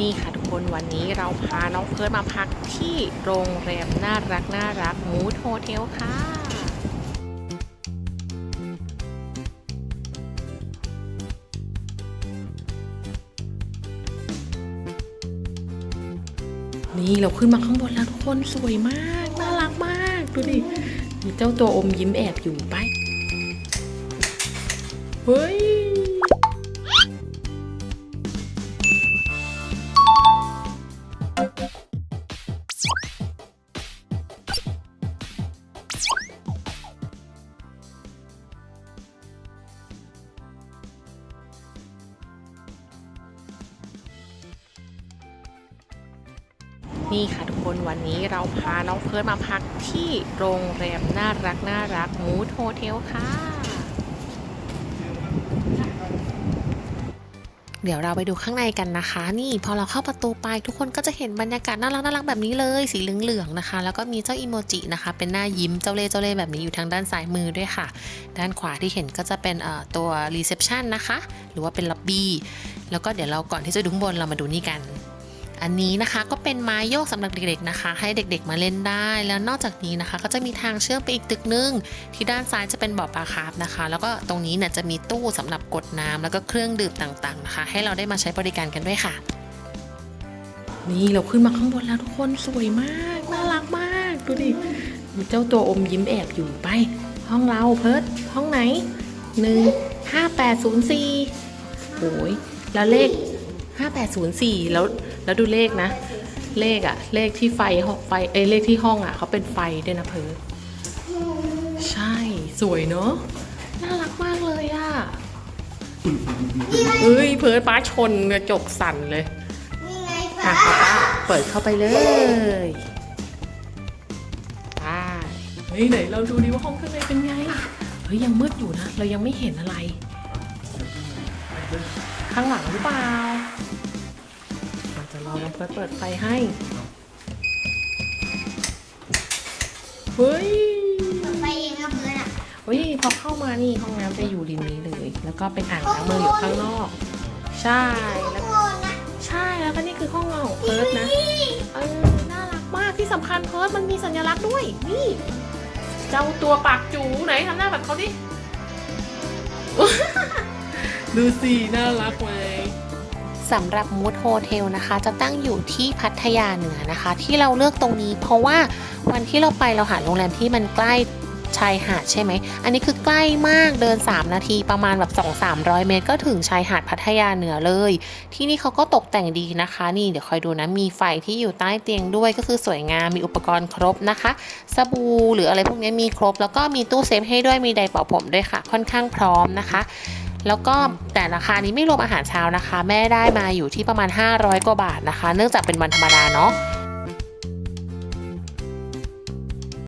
นี่ค่ะทุกคนวันนี้เราพาน้องเพิร์ดมาพักที่โรงแรมน่ารักน่ารักมูดโฮเทลค่ะ นี่เราขึ้นมาข้างบนแล้วทุกคนสวยมาก น่ารักมาก ดูดิ มีเจ้าตัวอมยิ้มแอบอยู่ไป เฮ้ย นี่ค่ะทุกคนวันนี้เราพาน้องเพิร์ดมาพักที่โรงแรมน่ารักน่ารักมูดโฮเทลค่ะ เดี๋ยวเราไปดูข้างในกันนะคะ นี่พอเราเข้าประตูไปทุกคนก็จะเห็นบรรยากาศน่ารักน่ารักแบบนี้เลย สีเหลืองๆนะคะ แล้วก็มีเจ้าอีโมจินะคะ เป็นหน้ายิ้มเจ้าเล่เจ้าเล่แบบนี้อยู่ทางด้านซ้ายมือด้วยค่ะ ด้านขวาที่เห็นก็จะเป็นเอ่อตัวรีเซพชันนะคะ หรือว่าเป็นล็อบบี้แล้วก็เดี๋ยวเราก่อนที่จะดูข้างบนเรามาดูนี่กัน อันนี้นะคะก็เป็นไม้โยกสำหรับเด็กๆนะคะ ให้เด็กๆมาเล่นได้ แล้วนอกจากนี้นะคะ ก็จะมีทางเชื่อมไปอีกตึกนึง ที่ด้านซ้ายจะเป็นบ่อปลาคาร์ฟนะคะ แล้วก็ตรงนี้เนี่ยจะมีตู้สำหรับกดน้ำแล้วก็เครื่องดื่มต่างๆนะคะ ให้เราได้มาใช้บริการกันด้วยค่ะ นี่เราขึ้นมาข้างบนแล้วทุกคนสวยมากน่ารักมากดูดิมีเจ้าตัวอมยิ้มแอบอยู่ไป ห้องเราเพิร์ดห้องไหนหนึ่งห้าแปดศูนย์สี่โอ้ยแล้วเลข 5804 แล้ว แล้วดูเลขนะ เลขอะเลขที่ไฟห้องไฟเอยเลขที่ห้องอะเขาเป็นไฟด้วยนะเพิร์ดใช่สวยเนอะน่ารักมากเลยอะเอ้ยเพิร์ดป้าชนกระจกสั่นเลยนี่ไงอะฟ้าป้าเปิดเข้าไปเลยไปเฮ้ยไหนเราดูดิว่าห้องข้างในเป็นไง เฮ้ยยังมืดอยู่นะ เรายังไม่เห็นอะไร ข้างหลังหรือเปล่า เราจะรอน้องเพิร์ดเปิดไฟให้ เฮ้ยไปเองนะเพื่อนอะเฮ้ยพอเข้ามานี่ห้องน้ำจะอยู่ริมนี้เลย แล้วก็เป็นอ่างล้างมืออยู่ข้างนอก ใช่แล้วโอ้นะใช่แล้วก็นี่คือห้องนอนของเพิร์ดนะเออน่ารักมากที่สำคัญเพิร์ดมันมีสัญลักษณ์ด้วย นี่ เจ้าตัวปากจูไหนทำหน้าแบบเขาดิ ดูสิน่ารักไหม สำหรับมูดโฮเทลนะคะ จะตั้งอยู่ที่พัทยาเหนือนะคะ ที่เราเลือกตรงนี้ เพราะว่าวันที่เราไปเราหาโรงแรมที่มันใกล้ชายหาดใช่ไหม อันนี้คือใกล้มากเดิน 3 นาทีประมาณแบบ 2-300 เมตร ก็ถึงชายหาดพัทยาเหนือเลย ที่นี่เขาก็ตกแต่งดีนะคะ นี่เดี๋ยวคอยดูนะ มีไฟที่อยู่ใต้เตียงด้วยก็คือสวยงาม มีอุปกรณ์ครบนะคะ สบู่หรืออะไรพวกนี้มีครบ แล้วก็มีตู้เซฟให้ด้วย มีไดร์เป่าผมด้วยค่ะ ค่อนข้างพร้อมนะคะ แล้วก็แต่ราคานี้ไม่รวมอาหารเช้านะคะ แม่ได้มาอยู่ที่ประมาณ 500 กว่าบาทนะคะ เนื่องจากเป็นวันธรรมดาเนาะ